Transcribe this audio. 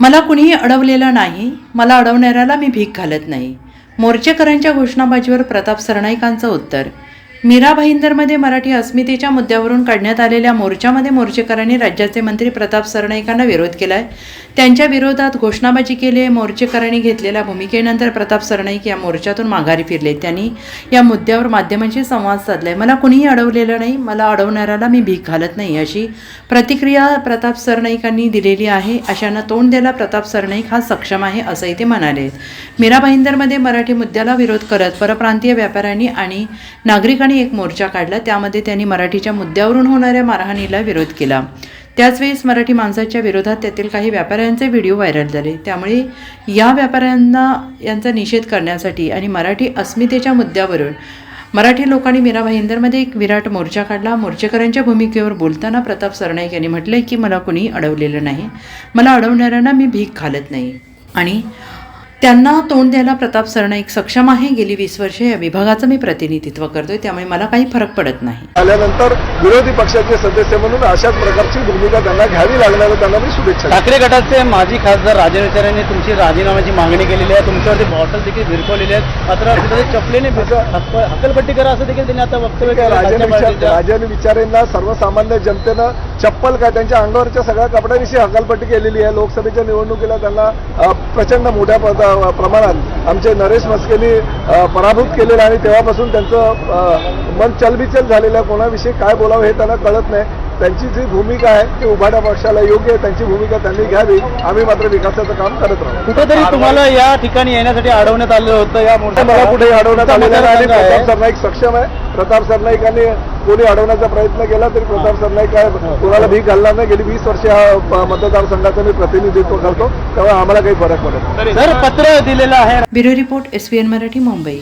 मला कुणीही अडवलेलं नाही मला अडवणाऱ्याला मी भीक घालत नाही. मोर्चेकरांच्या घोषणाबाजीवर प्रताप सरनाईकांचं उत्तर मीरा भाईंदरमध्ये मराठी अस्मितेच्या मुद्द्यावरून काढण्यात आलेल्या मोर्चामध्ये मोर्चेकरांनी राज्याचे मंत्री प्रताप सरनाईकांना विरोध केलाय. त्यांच्या विरोधात घोषणाबाजी केली आहे. मोर्चेकरांनी घेतलेल्या भूमिकेनंतर प्रताप सरनाईक या मोर्चातून माघारी फिरले. त्यांनी या मुद्द्यावर माध्यमांशी संवाद साधलाय. मला कुणीही अडवलेलं नाही. मला अडवणाऱ्याला मी भीक घालत नाही अशी प्रतिक्रिया प्रताप सरनाईकांनी दिलेली आहे. अशांना तोंड द्यायला प्रताप सरनाईक हा सक्षम आहे असंही ते म्हणाले. मीरा भाईंदरमध्ये मराठी मुद्द्याला विरोध करत परप्रांतीय व्यापाऱ्यांनी आणि नागरिकांनी एक मोर्चा काढला. त्यामध्ये त्यांनी मराठीच्या मुद्द्यावरून होणाऱ्या मारहाणीला विरोध केला. त्याचवेळेस मराठी माणसाच्या विरोधात त्यातील काही व्यापाऱ्यांचे व्हिडिओ व्हायरल झाले. त्यामुळे या व्यापाऱ्यांना यांचा निषेध करण्यासाठी आणि मराठी अस्मितेच्या मुद्द्यावरून मराठी लोकांनी मीरा भाईंदरमध्ये एक विराट मोर्चा काढला. मोर्चेकरांच्या भूमिकेवर बोलताना प्रताप सरनाईक यांनी म्हटलंय की मला कुणी अडवलेलं नाही. मला अडवणाऱ्यांना मी भीक घालत नाही. आणि त्यांना तोंड द्यायला प्रताप सरनाईक सक्षम आहे गेली वीस वर्षे या विभागाचं मी प्रतिनिधित्व करतोय त्यामुळे मला काही फरक पडत नाही आल्यानंतर विरोधी पक्षाचे सदस्य म्हणून अशाच प्रकारची भूमिका त्यांना घ्यावी लागणार. त्यांना मी शुभेच्छा. ठाकरे गटाचे माजी खासदार राजन विचार यांनी तुमची राजीनाम्याची मागणी केलेली आहे तुमच्यावरती बॉटल देखील भिरकवलेली आहेत मात्र चपलेने हक्कलपट्टी करा असं देखील त्यांनी आता वक्तव्य केलं. राजन विचारेंना सर्वसामान्य जनतेनं चप्पल काय त्यांच्या अंगावरच्या सगळ्या कपड्यांविषयी हकालपट्टी केलेली आहे. लोकसभेच्या निवडणुकीला त्यांना प्रचंड मोठ्या प्रमाणात आमचे नरेश मस्केनी पराभूत केलेलं आणि तेव्हापासून त्यांचं मन चलबिचल झालेलं आहे. कोणाविषयी काय बोलावं हे त्यांना कळत नाही. त्यांची जी भूमिका आहे ती उभाट्या पक्षाला योग्य आहे. त्यांची भूमिका त्यांनी घ्यावी. आम्ही मात्र विकासाचं काम करत राहू. कुठेतरी तुम्हाला या ठिकाणी येण्यासाठी अडवण्यात आलेलं होतं. या मला कुठेही अडवण्यात आलेलं आणि आहे. प्रताप सरनाईक सक्षम आहे. प्रताप सरनाईकांनी कोणी अडवण्याचा प्रयत्न केला तरी प्रताप सरनाईक काय कोणाला भीक घालणार नाही. गेली वीस वर्ष हा मतदारसंघाचं मी प्रतिनिधित्व करतो. त्यामुळे आम्हाला काही फरक पडत नाही. सर पत्र दिलेलं आहे. Bureau report S Marathi Mumbai.